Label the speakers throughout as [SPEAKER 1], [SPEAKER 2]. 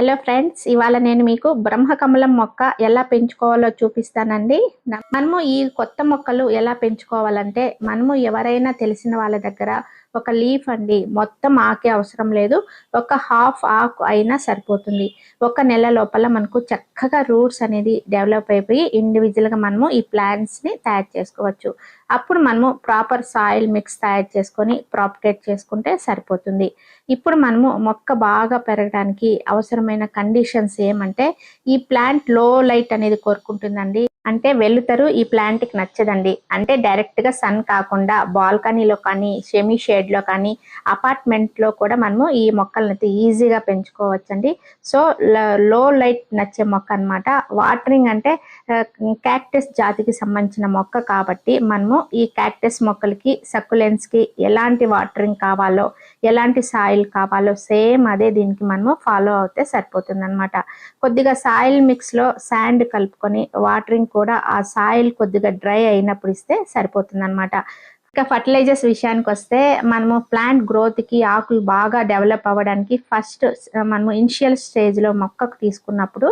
[SPEAKER 1] Hello friends ఇవాళ నేను మీకు బ్రహ్మకమలం మొక్క ఎలా పెంచుకోవాలో చూపిస్తానండి. మనము ఈ కొత్త మొక్కలు ఎలా పెంచుకోవాలంటే మనము ఎవరైనా తెలిసిన వాళ్ళ దగ్గర ఒక లీఫ్ అండి. మొత్తం ఆకే అవసరం లేదు. ఒక హాఫ్ ఆకు అయినా సరిపోతుంది. ఒక నెల లోపల మనకు చక్కగా రూట్స్ అనేది డెవలప్ అయిపోయి ఇండివిజువల్గా మనము ఈ ప్లాంట్స్ని తయారు చేసుకోవచ్చు. అప్పుడు మనము ప్రాపర్ సాయిల్ మిక్స్ తయారు చేసుకొని ప్రాపగేట్ చేసుకుంటే సరిపోతుంది. ఇప్పుడు మనము మొక్క బాగా పెరగడానికి అవసరమైన కండిషన్స్ ఏమంటే ఈ ప్లాంట్లో లైట్ అనేది కోరుకుంటుందండి. అంటే వెలుతురు ఈ ప్లాంట్కి నచ్చదండి. అంటే డైరెక్ట్గా సన్ కాకుండా బాల్కనీలో కానీ సెమీ షేడ్ లో కానీ అపార్ట్మెంట్లో కూడా మనము ఈ మొక్కలను అయితే ఈజీగా పెంచుకోవచ్చండి. సో లో లైట్ నచ్చే మొక్క అన్నమాట. వాటరింగ్ అంటే క్యాక్టస్ జాతికి సంబంధించిన మొక్క కాబట్టి మనము ఈ క్యాక్టస్ మొక్కలకి సక్కులెన్స్కి ఎలాంటి వాటరింగ్ కావాలో ఎలాంటి సాయిల్ కావాలో సేమ్ అదే దీనికి మనము ఫాలో అవుతే సరిపోతుంది అనమాట కొద్దిగా సాయిల్ మిక్స్లో శాండ్ కలుపుకొని వాటరింగ్ కూడా ఆ సాయిల్ కొద్దిగా డ్రై అయినప్పుడు ఇస్తే సరిపోతుంది అనమాట ఇంకా ఫర్టిలైజర్స్ విషయానికి వస్తే మనము ప్లాంట్ గ్రోత్కి ఆకులు బాగా డెవలప్ అవ్వడానికి ఫస్ట్ మనము ఇనిషియల్ స్టేజ్లో మొక్కకు తీసుకున్నప్పుడు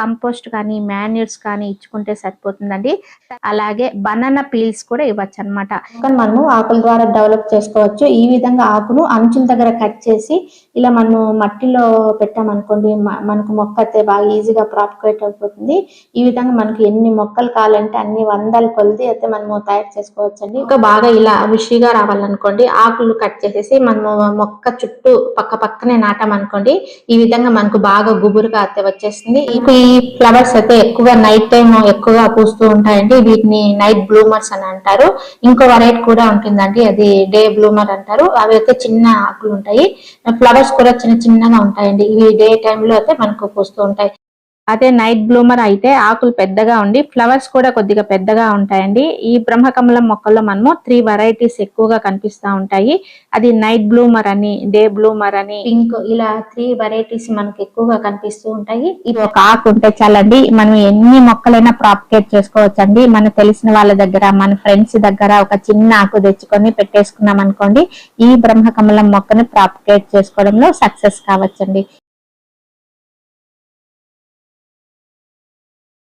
[SPEAKER 1] కంపోస్ట్ కానీ మాన్యూర్స్ కానీ ఇచ్చుకుంటే సరిపోతుందండి. అలాగే బనానా పీల్స్ కూడా ఇవ్వచ్చు అనమాట
[SPEAKER 2] కానీ మనము ఆకుల ద్వారా డెవలప్ చేసుకోవచ్చు. ఈ విధంగా ఆకును అంచుల దగ్గర కట్ చేసి ఇలా మనము మట్టిలో పెట్టామనుకోండి మనకు మొక్క అయితే బాగా ఈజీగా ప్రాపకేట్ అయిపోతుంది. ఈ విధంగా మనకి ఎన్ని మొక్కలు కావాలంటే అన్ని వందల కొలది అయితే మనము తయారు చేసుకోవచ్చండి. ఇంకా బాగా ఇలా విషిగా రావాలనుకోండి ఆకులు కట్ చేసేసి మనము మొక్క చుట్టూ పక్క పక్కనే నాటామనుకోండి ఈ విధంగా మనకు బాగా గుబురుగా అయితే వచ్చేస్తుంది. ఈ ఫ్లవర్స్ అయితే ఎక్కువ నైట్ టైం ఎక్కువగా పూస్తూ ఉంటాయండి. వీటిని నైట్ బ్లూమర్స్ అని అంటారు. ఇంకో వెరైటీ కూడా ఉంటుందండి. అది డే బ్లూమర్ అంటారు. అవి అయితే చిన్న ఆకులు ఉంటాయి. ఫ్లవర్స్ కూడా చిన్న చిన్నగా ఉంటాయండి. ఇవి డే లో అయితే మనకు పూస్తూ ఉంటాయి.
[SPEAKER 1] అదే నైట్ బ్లూమర్ అయితే ఆకులు పెద్దగా ఉండి ఫ్లవర్స్ కూడా కొద్దిగా పెద్దగా ఉంటాయండి. ఈ బ్రహ్మకమలం మొక్కల్లో మనము త్రీ వెరైటీస్ ఎక్కువగా కనిపిస్తూ ఉంటాయి. అది నైట్ బ్లూమర్ అని డే బ్లూమర్ అని
[SPEAKER 2] పింక్ ఇలా త్రీ వెరైటీస్ మనకు ఎక్కువగా కనిపిస్తూ ఉంటాయి.
[SPEAKER 1] ఇది ఒక ఆకు ఉంటే చాలండి. మనం ఎన్ని మొక్కలైనా ప్రాపగేట్ చేసుకోవచ్చండి. మన తెలిసిన వాళ్ళ దగ్గర మన ఫ్రెండ్స్ దగ్గర ఒక చిన్న ఆకు తెచ్చుకొని పెట్టేసుకున్నాం అనుకోండి ఈ బ్రహ్మకమలం మొక్కని ప్రాపగేట్ చేసుకోవడంలో సక్సెస్ కావచ్చండి.